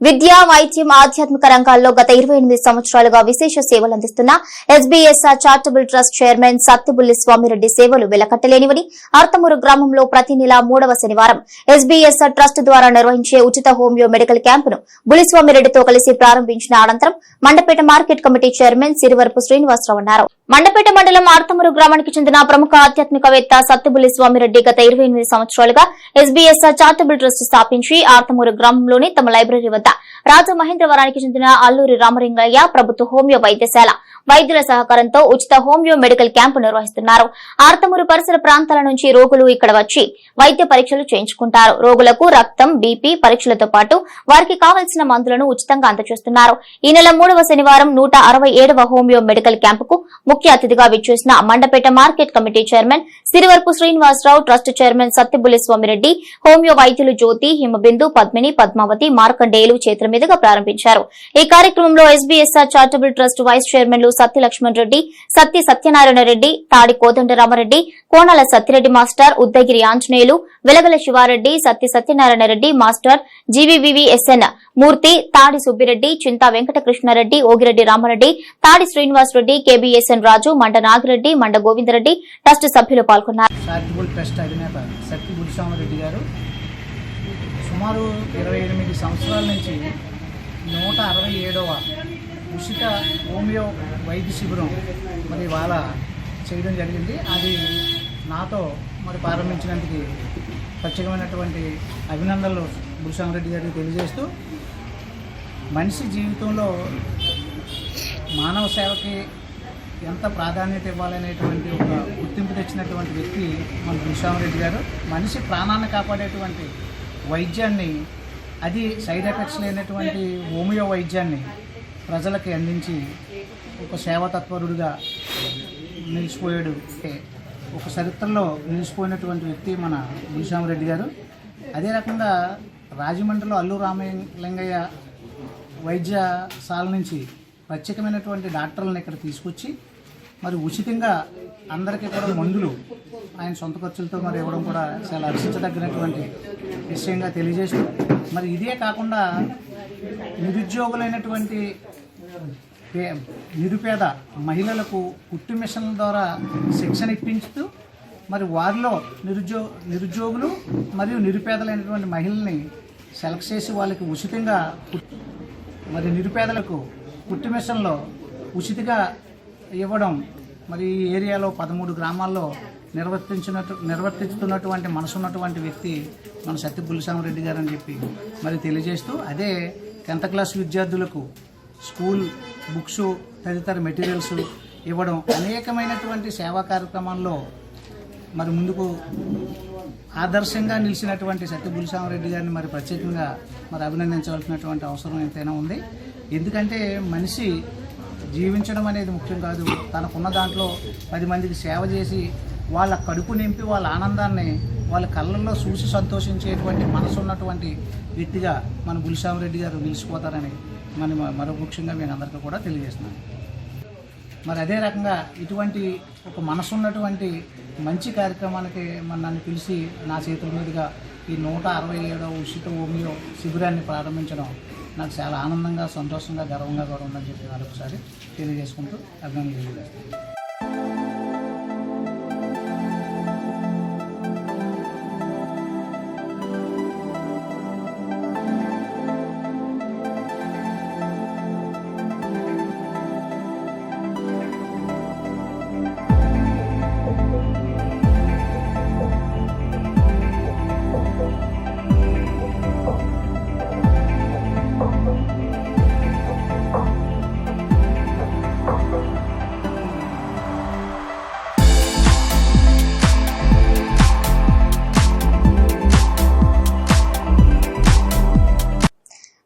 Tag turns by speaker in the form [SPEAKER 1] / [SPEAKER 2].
[SPEAKER 1] విద్య వైద్యం ఆధ్యాత్మిక రంగాల్లో గత ఇరవై ఎనిమిది సంవత్సరాలుగా విశేష సేవలు అందిస్తున్న SBSR charitable trust chairman Sattibulli Swamireddy సేవలు వెలకట్టలేనివని అర్తమూరు గ్రామంలో ప్రతి నెల మూడవ శనివారం ఎస్బీఎస్ఆర్ ట్రస్ట్ ద్వారా నిర్వహించే ఉచిత హోమియో మెడికల్ క్యాంపును బులిస్వామిరెడ్డితో కలిసి ప్రారంభించిన అనంతరం Mandapeta market committee chairman Sirivarapu Srinivasarao అన్నారు. మండపేట మండలం ఆర్తమూరు గ్రామానికి చెందిన ప్రముఖ ఆధ్యాత్మికవేత్త సత్తిబుల్లి స్వామిరెడ్డి గత ఇరవై ఎనిమిది సంవత్సరాలుగా ఎస్బీఎస్ఆర్ చారిటబుల్ ట్రస్ట్ స్థాపించి ఆర్తమూరు గ్రామంలోని తమ లైబ్రరీ వద్ద రాజమహేంద్రవరానికి చెందిన అల్లూరి రామలింగయ్య ప్రభుత్వ హోమియో వైద్యశాల. వైద్యుల సహకారంతో ఉచిత హోమియో మెడికల్ క్యాంపు నిర్వహిస్తున్నారు. ఆర్తమూరు పరిసర ప్రాంతాల నుంచి రోగులు ఇక్కడ వచ్చి వైద్య పరీక్షలు చేయించుకుంటారు. రోగులకు రక్తం బీపీ పరీక్షలతో పాటు వారికి కావలసిన మందులను ఉచితంగా అందజేస్తున్నారు. ఈ నెల మూడవ శనివారం నూట అరవై ఏడవ హోమియో మెడికల్ క్యాంపుకు ముఖ్య అతిథిగా విచ్చేసిన Mandapeta market committee chairman Sirivarpu Srinivasarao trust chairman Satyabulli Swamireddy homeo వైద్యులు జ్యోతి హిమబిందు పద్మిని పద్మావతి మార్కండేయులు చేతుల మీదుగా ప్రారంభించారు. ఈ కార్యక్రమంలో ఎస్బీఎస్ఆర్ చారిటబుల్ ట్రస్ట్ వైస్ చైర్మన్లు సత్య Laxman Reddy Satya Satyanarayana Reddy Tadi Kodandaramareddy Konala Satyareddy master Uddagiri Anjaneyulu Velagala Sivareddy Satya Satyanarayana Reddy master GVVVSN Murthy Tadi Subbireddy Chinta Venkatakrishna Reddy ఓగిరెడ్డి Ramareddy తాడి శ్రీనివాస్ రెడ్డి కేబీఎస్ఎన్ రాజు మండ నాగిరెడ్డి మండ Govinda Reddy trust సభ్యులు పాల్గొన్నారు
[SPEAKER 2] చారిటబుల్ ట్రస్ట్ అధినేత సత్తి బుడిస్వామిరెడ్డి గారు సుమారు ఇరవై ఎనిమిది సంవత్సరాల నుంచి నూట అరవై ఏడవ ఉచిత హోమియో వైద్య శిబిరం మరి వాళ్ళ చేయడం జరిగింది. అది నాతో మరి ప్రారంభించినందుకు ప్రత్యేకమైనటువంటి అభినందనలు భూషణరెడ్డి గారికి తెలియజేస్తూ మనిషి జీవితంలో మానవ సేవకి ఎంత ప్రాధాన్యత ఇవ్వాలనేటువంటి ఒక గుర్తింపు తెచ్చినటువంటి వ్యక్తి మన రెడ్డి గారు. మనిషి ప్రాణాన్ని కాపాడేటువంటి వైద్యాన్ని అది సైడ్ ఎఫెక్ట్స్ లేనటువంటి హోమియో వైద్యాన్ని ప్రజలకి అందించి ఒక సేవాతత్పరుడుగా నిలిచిపోయాడు. ఒక చరిత్రలో నిలిచిపోయినటువంటి వ్యక్తి మన రెడ్డి గారు. అదే రకంగా రాజమండ్రిలో అల్లు రామలింగయ్య వైద్యశాల నుంచి ప్రత్యేకమైనటువంటి డాక్టర్లను ఇక్కడ తీసుకొచ్చి మరి ఉచితంగా అందరికీ కూడా మందులు ఆయన సొంత ఖర్చులతో మరి ఇవ్వడం కూడా చాలా హర్షించదగినటువంటి విషయంగా తెలియజేస్తూ మరి ఇదే కాకుండా నిరుద్యోగులైనటువంటి పే- నిరుపేద మహిళలకు కుట్టు మిషన్ల ద్వారా శిక్షణ ఇప్పించుతూ మరి వారిలో నిరుద్యో నిరుద్యోగులు మరియు నిరుపేదలైనటువంటి మహిళల్ని సెలెక్ట్ చేసి వాళ్ళకి ఉచితంగా మరి నిరుపేదలకు కుట్టు మిషన్లో ఉచితంగా ఇవ్వడం మరి ఈ ఏరియాలో పదమూడు గ్రామాల్లో నిర్వర్తించినట్టు నిర్వర్తిస్తున్నటువంటి మనసున్నటువంటి వ్యక్తి మన సత్య బుల్లిసామరెడ్డి గారు అని చెప్పి మరి తెలియజేస్తూ అదే టెన్త్ క్లాస్ విద్యార్థులకు స్కూల్ బుక్స్ తదితర మెటీరియల్స్ ఇవ్వడం అనేకమైనటువంటి సేవా కార్యక్రమాల్లో మరి ముందుకు ఆదర్శంగా నిలిచినటువంటి సత్య బుల్లిసామరెడ్డి గారిని మరి ప్రత్యేకంగా మరి అభినందించవలసినటువంటి అవసరం ఎంతైనా ఉంది. ఎందుకంటే మనిషి జీవించడం అనేది ముఖ్యం కాదు. తనకున్న దాంట్లో పది మందికి సేవ చేసి వాళ్ళ కడుపు నింపి వాళ్ళ ఆనందాన్ని వాళ్ళ కళ్ళల్లో చూసి సంతోషించేటువంటి మనసు ఉన్నటువంటి వ్యక్తిగా మన బుల్లిసామరెడ్డి గారు నిలిచిపోతారని మనం మరో ముఖ్యంగా మేము అందరికీ కూడా తెలియజేస్తున్నాను. మరి అదే రకంగా ఇటువంటి ఒక మనసు ఉన్నటువంటి మంచి కార్యక్రమానికి మన నన్ను పిలిచి నా చేతుల మీదుగా ఈ నూట అరవై ఏడవ ఉచిత హోమియో శిబిరాన్ని ప్రారంభించడం నాకు చాలా ఆనందంగా సంతోషంగా గర్వంగా కూడా ఉందని చెప్పి మరొకసారి తెలియజేసుకుంటూ అభినందనలు తెలియజేస్తాను